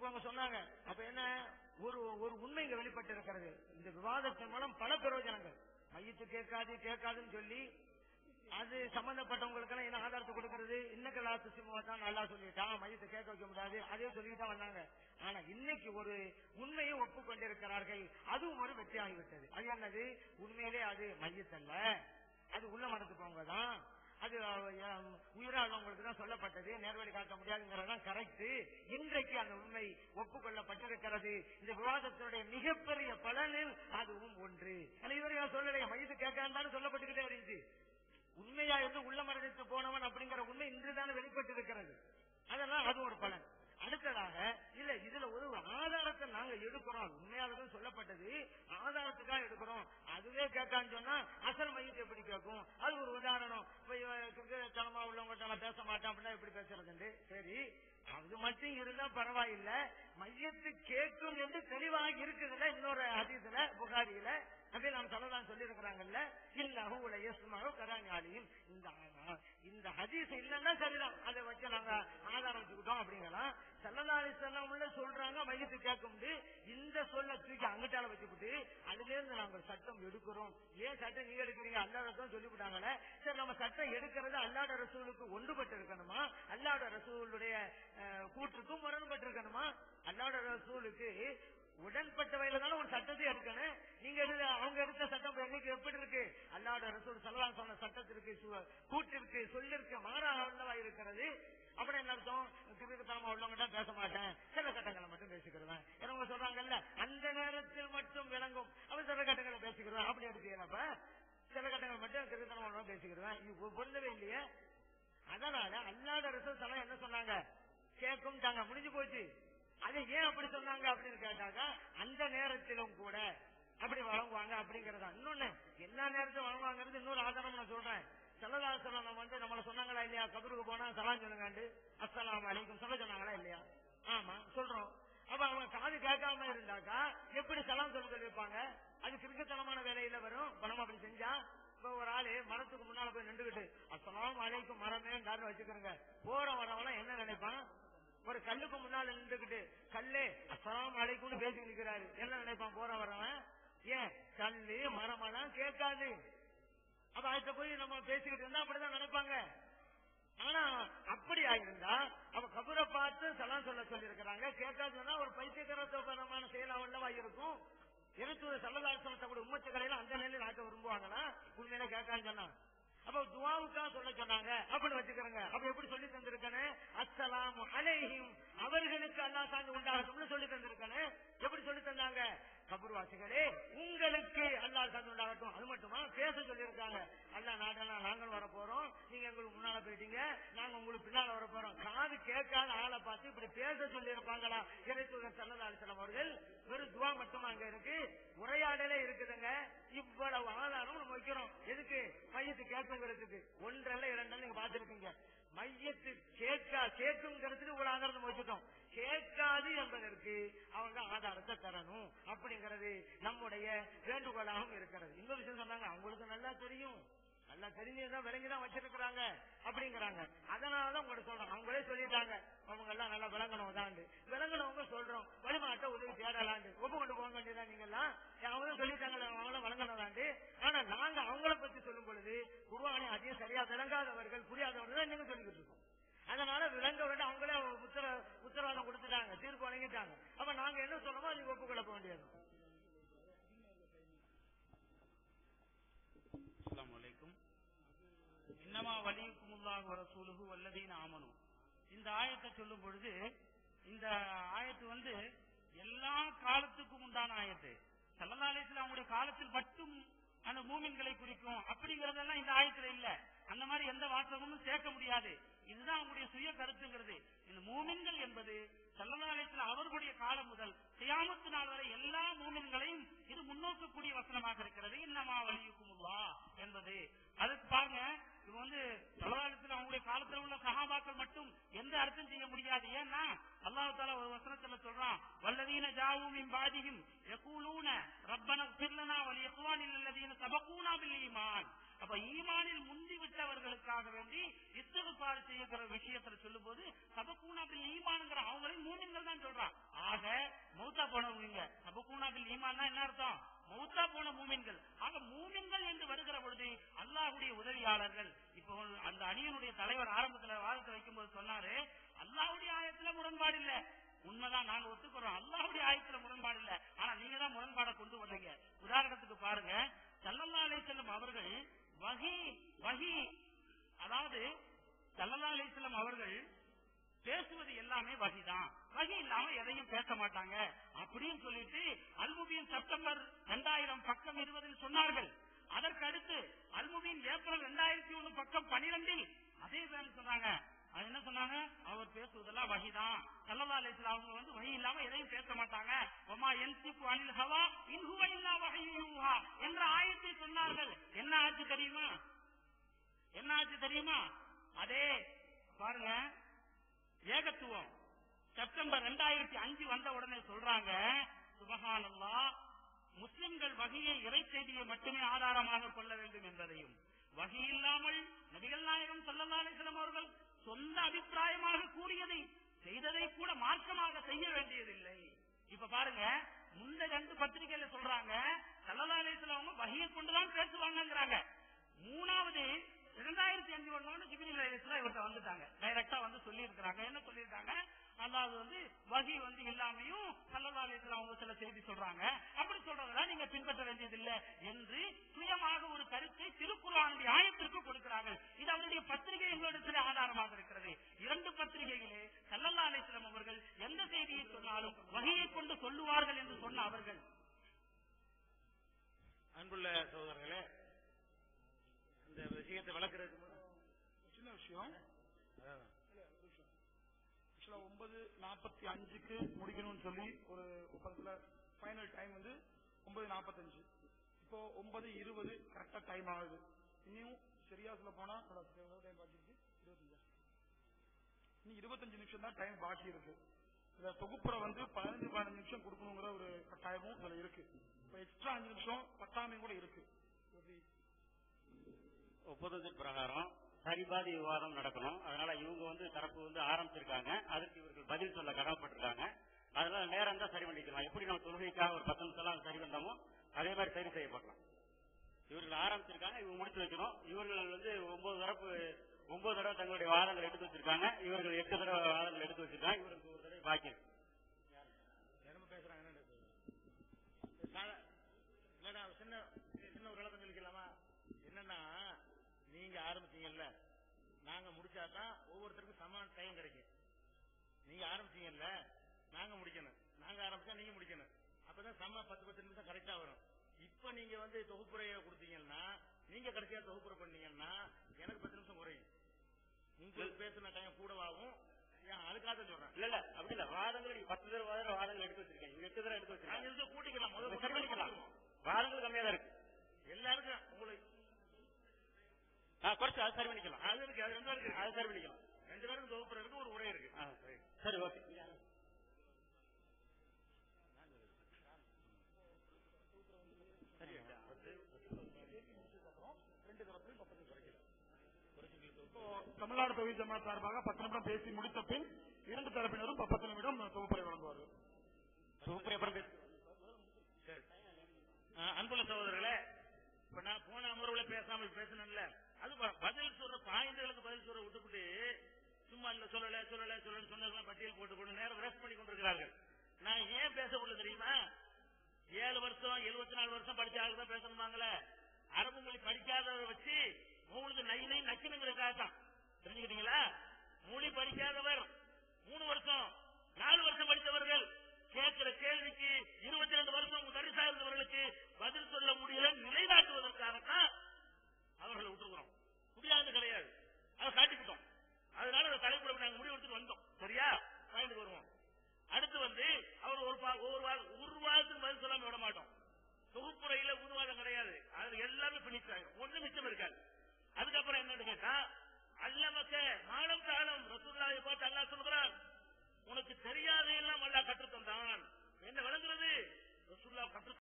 அப்ப அவங்க சொன்னாங்க. அப்ப என்ன? ஒரு ஒரு உண்மை இங்க வெளிப்பட்டு இருக்கிறது இந்த விவாதத்தின் மூலம் பல பிரயோஜனங்கள். மையத்து கேட்காது கேட்காதுன்னு சொல்லி அது சம்பந்தப்பட்டவங்களுக்கு எல்லாம் என்ன ஆதாரத்தை கொடுக்கறது? இன்னக்கு லாத்து சிம்மா தான் நல்லா சொல்லிட்டான் மையத்தை கேட்க வைக்க முடியாது. அதே சொல்லிட்டு தான் வந்தாங்க. ஆனா இன்னைக்கு ஒரு உண்மையை ஒப்புக்கொண்டிருக்கிறார்கள். அதுவும் ஒரு வெற்றி ஆகிவிட்டது அது என்னது? உண்மையிலே அது மையத்தல்ல. அது உள்ள மரத்துக்கு தான் அது உயிரால் உங்களுக்கு தான் சொல்லப்பட்டது. நேர்வழி காட்ட முடியாதுங்கிறதான் கரெக்ட் இன்றைக்கு அந்த உண்மை ஒப்புக்கொள்ளப்பட்டிருக்கிறது. இந்த விவாதத்தினுடைய மிகப்பெரிய பலனில் அதுவும் ஒன்று. ஆனா இதுவரை நான் சொல்லலையே கேட்காண்டான்னு சொல்லப்பட்டுக்கிட்டே இருந்துச்சு. உண்மையா இருந்து உள்ள மரணித்து போனவன் அப்படிங்கிற உண்மை இன்றுதான் வெளிப்பட்டு இருக்கிறது அதெல்லாம் அது ஒரு பலன். அடுத்ததாக இல்ல இதுல ஒரு ஆதாரத்தை நாங்க எடுக்கிறோம். உண்மையாவது சொல்லப்பட்டது. ஆதாரத்துக்காக எடுக்கிறோம். அதுவே கேட்கான்னு சொன்னா அசல் மையத்தை எப்படி கேட்கும்? அது ஒரு உதாரணம் இப்ப இவன் கிரிக்கெட் உள்ளவங்க பேச மாட்டான் அப்படின்னா எப்படி பேசுறதுண்டு? சரி அது மட்டும் இருந்தா பரவாயில்ல. மையத்து கேட்கும் என்று தெளிவாக இருக்குதுல்ல இன்னொரு ஹதீஸ்ல புகாரியில. அப்படி நாம் சொல்லலாம் சொல்லி இருக்கிறாங்கல்ல இல்லஹு உலயஸ்மாவு கராங்காலியும் இந்த இந்த ஹதீஸ் இல்லைன்னா சரிதான். அதை வச்சு நாங்க ஆதாரம் செல்லதாரி சொல்றாங்க மையத்து கேட்கும் இந்த சொல்ல தூக்கி அங்கிட்டால வச்சுக்கிட்டு அதுல இருந்து நாங்க சட்டம் எடுக்கிறோம். ஏன் சட்டம் நீங்க எடுக்கிறீங்க? அல்லாடத்தான் சொல்லிவிட்டாங்களே. சரி நம்ம சட்டம் எடுக்கிறது அல்லாட ரசூலுக்கு ஒன்றுபட்டு இருக்கணுமா? அல்லாட ரசூலுடைய கூற்றுக்கும் முரண்பட்டு இருக்கணுமா? அல்லாட ரசூலுக்கு உடன்பட்ட வகையில தானே ஒரு சட்டத்தை எடுக்கணும். நீங்க எடுத்த அவங்க எடுத்த சட்டம் எங்களுக்கு எப்படி இருக்கு? அல்லாட ரசூல் சல்லல்லாஹு சொன்ன சட்டத்திற்கு சு- கூற்றிற்கு சொல்லிருக்கு மாறாக இருக்கிறது. அப்புறம் என்ன அர்த்தம்? திருத்தனமா உள்ளவங்க பேச மாட்டேன். சில சட்டங்களை மட்டும் பேசிக்கிறேன் அவங்க சொல்றாங்கல்ல? அந்த நேரத்தில் மட்டும் விளங்கும். அவன் சில கட்டங்களை பேசிக்கிறேன் அப்படி எடுக்கிறப்ப சில கட்டங்கள் மட்டும் திருத்தனமா பேசிக்கிறேன் இது பொருந்தவே இல்லையே. அதனால அல்லாத ரசூல் சலம் என்ன சொன்னாங்க? கேட்கும் தாங்க முடிஞ்சு போச்சு. அது ஏன் அப்படி சொன்னாங்க அப்படின்னு கேட்டாக்கா அந்த நேரத்திலும் கூட அப்படி வழங்குவாங்க அப்படிங்கறதா இன்னொன்னு எல்லா நேரத்தில் வழங்குவாங்கிறது இன்னொரு ஆதாரம் நான் சொல்றேன். செல்லதாசனம் நம்ம வந்து நம்மள சொன்னாங்களா இல்லையா? கபருக்கு போனா சலாம் சொல்லுங்காண்டு. அஸ்ஸலாமு அலைக்கும். சொல்ல சொன்னாங்களா இல்லையா? ஆமா சொல்றோம். அப்ப அவங்க காது கேட்காம இருந்தாக்கா எப்படி சலாம் சொல்ல இருப்பாங்க அது கிறுக்குத்தனமான வேலையில வரும். பணம் அப்படி செஞ்சா இப்ப ஒரு ஆளு மரத்துக்கு முன்னால போய் நின்றுகிட்டு அஸ்ஸலாமு அலைக்கும் மரமே வச்சுக்கிறோங்க போற வரவெல்லாம் என்ன நினைப்பான்? ஒரு கல்லுக்கு முன்னால நின்றுகிட்டு கல்லே அசலாம் அலைக்கும்னு பேசி நிற்கிறாரு என்ன நினைப்பான் போற வரவன்? ஏன்? கல்லு மரமெல்லாம் கேட்காது. அப்ப அடுத்த போய் நம்ம பேசிக்கிட்டு இருந்தா அப்படிதான் நினைப்பாங்க. ஆனா அப்படி ஆயிருந்தா அவ கபரை பார்த்து சலாம் சொல்ல சொல்லிருக்கிறாங்க கேட்காதுன்னா ஒரு பைத்தியகரத்தோபரமான செயல் உள்ளவா இருக்கும்? எனக்கு சல்லதாசனத்தை கூட உம்மத்துக்களையில அந்த நிலையில் ஆக்க விரும்புவாங்களா உண்மையில கேட்கான்னு சொன்னா அப்ப துவாவுக்கா சொல்ல சொன்னாங்க. அப்படி வச்சுக்கிறோங்க அப்ப எப்படி சொல்லி தந்திருக்கேன்னு அஸ்ஸலாமு அலைஹிம். அவர்களுக்கு அல்லா சாந்து உண்டாகட்டும்னு சொல்லி தந்திருக்கேன்னு எப்படி சொல்லி தந்தாங்க? கபர்வாசிகளே உங்களுக்கு அல்லா சாந்து உண்டாகட்டும். அது மட்டுமா? பேச சொல்லியிருக்காங்க. அல்லா நாடனா நாங்களும் வர போறோம் நீங்க எங்களுக்கு முன்னால போயிட்டீங்க. நாங்க உங்களுக்கு பின்னால வர போறோம் காது கேட்காத ஆளை பார்த்து இப்படி பேச சொல்லி இருப்பாங்களா இறைத்தூதர் சல்லா அலிசலம் அவர்கள் வெறும் துவா மட்டுமா அங்க இருக்கு? உரையாடலே இருக்குதுங்க. இவ்வளவு ஆதாரம் நம்ம வைக்கிறோம். இருக்கு மையத்து கேட்குங்கிறதுக்கு ஒன்றல்ல இரண்டல்ல நீங்க பாத்துருக்கீங்க மையத்து கேட்கா கேட்குங்கிறதுக்கு ஒரு ஆதாரத்தை வச்சுட்டோம். கேட்காது என்பதற்கு அவங்க ஆதாரத்தை தரணும். அப்படிங்கிறது நம்முடைய வேண்டுகோளாகவும் இருக்கிறது. இன்னொரு விஷயம் சொன்னாங்க அவங்களுக்கு நல்லா தெரியும். நல்லா தெரிஞ்சுதான் விளங்கிதான் வச்சிருக்கிறாங்க அப்படிங்கிறாங்க. அதனாலதான் உங்களை சொல்றோம் அவங்களே சொல்லிட்டாங்க. அவங்க எல்லாம் நல்லா விளங்கணும் தான் விளங்கணவங்க சொல்றோம். வழிமாட்ட உதவி தேடலாண்டு. ஒப்பு கொண்டு போக வேண்டியதான் நீங்க எல்லாம் அவங்களும் சொல்லிட்டாங்க அவங்களும் வழங்கணும்தாண்டு ஆனா நாங்க அவங்கள பத்தி சொல்லும் பொழுது குருவானி அதையும் சரியா விளங்காதவர்கள் புரியாதவர்கள் தான் நீங்க சொல்லிக்கிட்டு இருக்கோம். அதனால விளங்க விட அவங்களே உத்தரவாதம் கொடுத்துட்டாங்க. தீர்ப்பு வழங்கிட்டாங்க. அப்ப நாங்க என்ன சொல்றோமோ அதுக்கு ஒப்புக்கொள்ள வேண்டியது அஸ்ஸலாமு அலைக்கும் இன்னமா வலியுக்குமுல்லாஹு ரசூலுஹு வல்லதீன ஆமனும் இந்த ஆயத்தை சொல்லும் பொழுது இந்த ஆயத்து வந்து எல்லா காலத்துக்கும் உண்டான ஆயத்து. சல்லதாலயத்தில் அவங்களுடைய காலத்தில் மட்டும் அந்த மூமின்களை குறிக்கும் அப்படிங்கறதெல்லாம் இந்த ஆயத்துல இல்ல. அந்த மாதிரி எந்த வாசகமும் சேர்க்க முடியாது. இதுதான் அவங்களுடைய சுய கருத்துங்கிறது. இந்த மூமின்கள் என்பது சல்லதாலயத்தில் அவர்களுடைய காலம் முதல் கியாமத்து நாள் வரை எல்லா மூமின்களையும் இது முன்னோக்கக்கூடிய வசனமாக இருக்கிறது. இன்னும் அர்த்தம் செய்ய முடியாது. ஏன்னா அல்லாஹு தாலா ஒரு வசனத்துல சொல்றான் வல்லதீன ஜாவும் பாதியும் எக்கூலூன ரப்பன உபிர்லனா வலி எக்குவான் இல்லதீன அப்ப ஈமானில் முந்தி விட்டவர்களுக்காக வேண்டி இத்தகுப்பாடு செய்யற விஷயத்துல சொல்லும் போது சபக்கூனா பில் அவங்களையும் மூமின்கள் தான் சொல்றான். ஆக மௌத்தா போனவங்க சபக்கூனா பில் ஈமான் என்ன அர்த்தம்? மௌத்தா போன மூமின்கள். ஆக மூமின்கள் என்று வருகிற பொழுது அல்லாஹுடைய உதவியாளர்கள் இப்போ அந்த அணியனுடைய தலைவர் ஆரம்பத்துல வாதத்தை வைக்கும்போது சொன்னாரு அல்லாஹுடைய ஆயத்துல முரண்பாடு இல்ல. உண்மைதான் நாங்க ஒத்துக்கிறோம். அல்லாஹுடைய ஆயத்துல முரண்பாடு இல்ல. ஆனா நீங்க தான் முரண்பாடை கொண்டு வந்தீங்க. உதாரணத்துக்கு பாருங்க சல்லல்லா அலைஹிஸ்ஸலாம் அவர்கள் வகி வகி அதாவது சல்லல்லா அலைஹிஸ்ஸலாம் அவர்கள் பேசுவது எல்லாமே வகிதான். வகி இல்லாம எதையும் பேச மாட்டாங்க. அப்படின்னு சொல்லிட்டு அல்முபியின் செப்டம்பர் ரெண்டாயிரம் பக்கம் இருபதில் சொன்னார்கள். அதற்கு அடுத்து அல்முபியின் ஏப்ரல் ரெண்டாயிரத்தி ஒன்னு பக்கம் பனிரெண்டில் அதே தான் சொன்னாங்க. அது என்ன சொன்னாங்க? அவர் பேசுவதெல்லாம் வகிதான். சல்லல்லா அலைஹிஸ்ஸலாம் அவங்க வந்து வகி இல்லாம எதையும் பேச மாட்டாங்க. ஒமா என்சிப்பு அனில் ஹவா இன்ஹுவ இல்லா வஹியுஹா என்ற ஆயத்தை சொன்னார்கள். என்ன ஆச்சு தெரியுமா? என்ன ஆச்சு தெரியுமா? அதே பாருங்க. ஏகத்துவம். செப்டம்பர் ரெண்டாயிரத்தி அஞ்சு வந்த உடனே சொல்றாங்க சுபகானல்லா முஸ்லிம்கள் வகையை இறை செய்தியை மட்டுமே ஆதாரமாக கொள்ள வேண்டும் என்பதையும் வகை இல்லாமல் நபிகள் நாயகம் ஸல்லல்லாஹு அவர்கள் சொந்த அபிப்பிராயமாக கூறியதை செய்ததை கூட மார்க்கமாக செய்ய வேண்டியதில்லை. இப்ப பாருங்க முந்த ரெண்டு பத்திரிகையில சொல்றாங்க ஸல்லல்லாஹு அவங்க வகையை கொண்டுதான் பேசுவாங்கிறாங்க மூணாவது இரண்டாயிரத்தி அஞ்சு ஒண்ணு ஜிபிரி இவர்கிட்ட வந்துட்டாங்க. டைரக்டா வந்து சொல்லி இருக்கிறாங்க என்ன சொல்லியிருக்காங்க? அதாவது வந்து வகி வந்து இல்லாமையும் சல்லல்லா அலிஸ்லாம் அவங்க சில செய்தி சொல்றாங்க. அப்படி சொல்றதெல்லாம் நீங்க பின்பற்ற வேண்டியதில்லை என்று சுயமாக ஒரு கருத்தை திருக்குறானுடைய ஆயத்திற்கு கொடுக்கிறார்கள். இது அவருடைய பத்திரிகை ஆதாரமாக இருக்கிறது. இரண்டு பத்திரிகைகளே சல்லல்லா அலிஸ்லாம் அவர்கள் எந்த செய்தியை சொன்னாலும் வகையை கொண்டு சொல்லுவார்கள் என்று சொன்ன அவர்கள். அன்புள்ள சோதரர்களே இந்த விஷயத்தை வளர்க்கறதுக்கு சின்ன விஷயம். ஆக்சுவலா ஒன்பது நாற்பத்தி அஞ்சுக்கு முடிக்கணும்னு சொல்லி ஒரு ஒப்பந்தத்துல ஃபைனல் டைம் வந்து ஒன்பது நாற்பத்தஞ்சு. இப்போ ஒன்பது இருபது கரெக்டா டைம் ஆகுது. இன்னும் சரியா சொல்ல போனா டைம் பாக்கி இருக்கு? இருபத்தஞ்சா. இன்னும் இருபத்தஞ்சு நிமிஷம் தான் டைம் பாக்கி இருக்கு. இந்த தொகுப்புற வந்து பதினஞ்சு பதினஞ்சு நிமிஷம் கொடுக்கணுங்கிற ஒரு கட்டாயமும் இதுல இருக்கு. இப்போ எக்ஸ்ட்ரா அஞ்சு நிமிஷம் பத்தாமையும் கூட இருக்கு. ஒப்பந்தத்தின் பிரகாரம் சரிபாதி விவாதம் நடக்கணும். அதனால இவங்க வந்து தரப்பு வந்து ஆரம்பிச்சிருக்காங்க. அதுக்கு இவர்கள் பதில் சொல்ல கடமைப்பட்டிருக்காங்க. அதனால நேரம் தான் சரி பண்ணிக்கலாம். எப்படி நம்ம தொழுகைக்காக ஒரு பத்து நிமிஷம் சரி பண்ணமோ அதே மாதிரி சரி செய்யப்படலாம். இவர்கள் ஆரம்பிச்சிருக்காங்க இவங்க முடிச்சு வைக்கணும் இவர்கள் வந்து ஒன்பது தரப்பு ஒன்பது தடவை தங்களுடைய வாதங்கள் எடுத்து வச்சிருக்காங்க. இவர்கள் எட்டு தடவை வாதங்கள் எடுத்து வச்சிருக்காங்க. இவருக்கு ஒரு தடவை பாக்கி இருக்கு. அப்பதான் சம பத்து பத்து நிமிஷம் கரெக்டா வரும். இப்ப நீங்க வந்து தொகுப்புரைய கொடுத்தீங்கன்னா நீங்க கடைசியா தொகுப்புரை பண்ணீங்கன்னா எனக்கு பத்து நிமிஷம் குறையும். உங்களுக்கு பேசுன டைம் கூடவாகும் அதுக்காக சொல்றேன். இல்ல இல்ல அப்படி இல்ல. வாதங்கள் பத்து தடவை வாதம் வாதங்கள் எடுத்து வச்சிருக்கீங்க இவங்க எட்டு தடவை எடுத்து இதுக்கு கூட்டிக்கலாம். முதல்ல வாதங்கள் கம்மியா தான் இருக்கு. எல்லாருக்கும் உங்களுக்கு குறைச்சு அது சரி பண்ணிக்கலாம். அது இருக்கு அது ரெண்டு இருக்கு. அது சரி பண்ணிக்கலாம். ரெண்டு பேருக்கும் தொகுப்புற இருக்கு ஒரு உரை இருக்கு. சரி ஓகே. தமிழ்நாடு தொகுதி ஜமாத் சார்பாக பத்து நிமிடம் பேசி முடித்த பின் இரண்டு தரப்பினரும் பத்து நிமிடம் தொகுப்புரை வழங்குவார்கள். சூப்பர் அப்புறம் சரி. அன்புள்ள சகோதரர்களே இப்ப நான் போன அமர்வுல பேசாம பேசணும்ல அது ப- பதில் சொல்ற பாயிண்ட்களுக்கு பதில் சொல்ற விட்டுவிட்டு சும்மா இல்ல சொல்லல சொல்லல சொல்லல சொன்னதெல்லாம் பட்டியல் போட்டு கொண்டு நேரம் வேஸ்ட் பண்ணி கொண்டிருக்கிறார்கள். நான் ஏன் பேசப்படல தெரியுமா? ஏழு வருஷம் எழுபத்தி நாலு வருஷம் படிச்ச ஆளுக்கு தான் பேசணுமாங்களே? அரபு மொழி படிக்காதவரை வச்சு மூணு நை நை தான் தெரிஞ்சுக்கிட்டீங்களா? மொழி படிக்காதவர் மூணு வருஷம் நாலு வருஷம் படித்தவர்கள் கேட்கிற கேள்விக்கு இருபத்தி ரெண்டு வருஷம் தரிசா இருந்தவர்களுக்கு பதில் சொல்ல முடியல நிலைநாட்டுவதற்காகத்தான் அவர்களை விட்டுருக்கிறோம். முடியாது கிடையாது. அதை காட்டிக்கிட்டோம். அதனால அந்த தலைப்புல நாங்க முடிவு எடுத்துட்டு வந்தோம். சரியா? பயந்து வருவோம். அடுத்து வந்து அவர் ஒரு ஒரு வாரம் ஒரு வாரத்துக்கு பதில் சொல்லாம விட மாட்டோம். தொகுப்புறையில உருவாதம் கிடையாது. அது எல்லாமே பினிஷ் ஆயிடும் ஒண்ணு மிச்சம் இருக்காது. கேட்டா அல்லமக்க மானம் தாளம் ரசூல்லாவை பார்த்து அல்லாஹ் சொல்கிறான் உனக்கு தெரியாதையெல்லாம் கற்றுத்தந்தான். என்ன விளங்குறது? ரசூல்லா கற்று